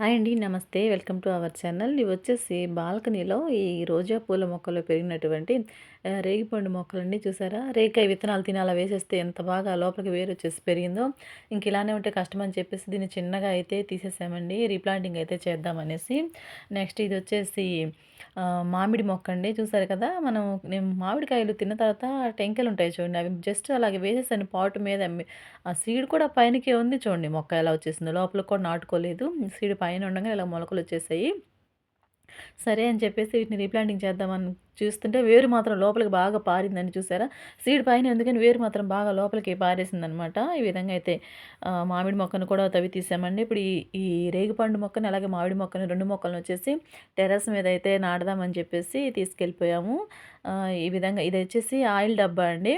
Hi అండి నమస్తే. Welcome to our channel. ఇవి వచ్చేసి బాల్కనీలో ఈ రోజా పూల మొక్కలు పెరిగినటువంటి రేగిపండు మొక్కలన్నీ చూసారా? రేకాయ విత్తనాలు తినాలా వేసేస్తే ఎంత బాగా లోపలికి వేరు వచ్చేసి పెరిగిందో. ఇంక ఇలానే ఉంటే కష్టం అని చెప్పేసి దీన్ని చిన్నగా అయితే తీసేసామండి. రీప్లాంటింగ్ అయితే చేద్దామనేసి. నెక్స్ట్ ఇది వచ్చేసి మామిడి మొక్క అండి చూసారు కదా? మనం నేను మామిడికాయలు తిన్న తర్వాత టెంకెలు ఉంటాయి చూడండి. అవి జస్ట్ అలాగే వేసేసాను పాటు మీద. ఆ సీడ్ కూడా పైనకే ఉంది చూడండి మొక్క ఎలా వచ్చేసిందో. లోపల కూడా నాటుకోలేదు. సీడ్ పైన ఉండగా ఇలా మొలకలు వచ్చేసాయి. సరే అని చెప్పేసి వీటిని రీప్లాంటింగ్ చేద్దామని చూస్తుంటే వేరు మాత్రం లోపలికి బాగా పారిందని చూసారా? సీడ్ పైన ఎందుకని వేరు మాత్రం బాగా లోపలికి పారేసిందనమాట. ఈ విధంగా అయితే మామిడి మొక్కను కూడా తవ్వి తీసామండి. ఇప్పుడు ఈ ఈ రేగిపండు మొక్కని అలాగే మామిడి మొక్కని రెండు మొక్కలను వచ్చేసి టెర్రస్ మీద అయితే నాడదామని చెప్పేసి తీసుకెళ్ళిపోయాము. ఈ విధంగా ఇది వచ్చేసి ఆయిల్ డబ్బా అండి.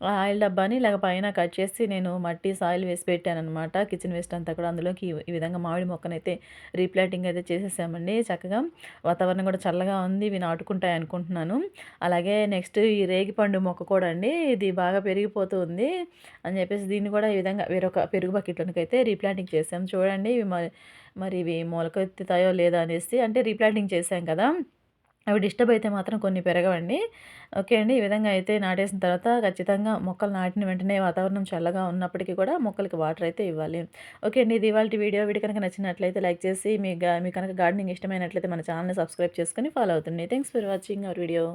ఆయిల్ డబ్బాని ఇలాగ పైన కట్ చేసి నేను మట్టి సాయిల్ వేసి పెట్టాను అనమాట కిచెన్ వేస్ట్ అంతా కూడా అందులోకి ఈ విధంగా మామిడి మొక్కనైతే రీప్లాంటింగ్ అయితే చేసేసామండి. చక్కగా వాతావరణం కూడా చల్లగా ఉంది. ఇవి నాటుకుంటాయి అనుకుంటున్నాను. అలాగే నెక్స్ట్ ఈ రేగిపండు మొక్క కూడా అండి ఇది బాగా పెరిగిపోతూ ఉంది అని చెప్పేసి దీన్ని కూడా ఈ విధంగా వేరొక పెరుగు బకెట్లోనికి అయితే రీప్లాంటింగ్ చేసాం. చూడండి ఇవి మరి మరి ఇవి మొలకెత్తుతాయో లేదా అనేసి అంటే రీప్లాంటింగ్ చేసాం కదా. అవి డిస్టర్బ్ అయితే మాత్రం కొన్ని పెరగవండి. ఓకే అండి. ఈ విధంగా అయితే నాటేసిన తర్వాత ఖచ్చితంగా మొక్కలు నాటిన వెంటనే వాతావరణం చల్లగా ఉన్నప్పటికీ కూడా మొక్కలకి వాటర్ అయితే ఇవ్వాలి. ఓకే అండి. ఇది ఇవాళ వీడియో. వీడి కనుక నచ్చినట్లయితే లైక్ చేసి మీ మీ కనుక గార్డెనింగ్ ఇష్టమైనట్లయితే మన ఛానల్ని సబ్స్క్రైబ్ చేసుకొని ఫాలో అవుతుంది thanks for watching our video.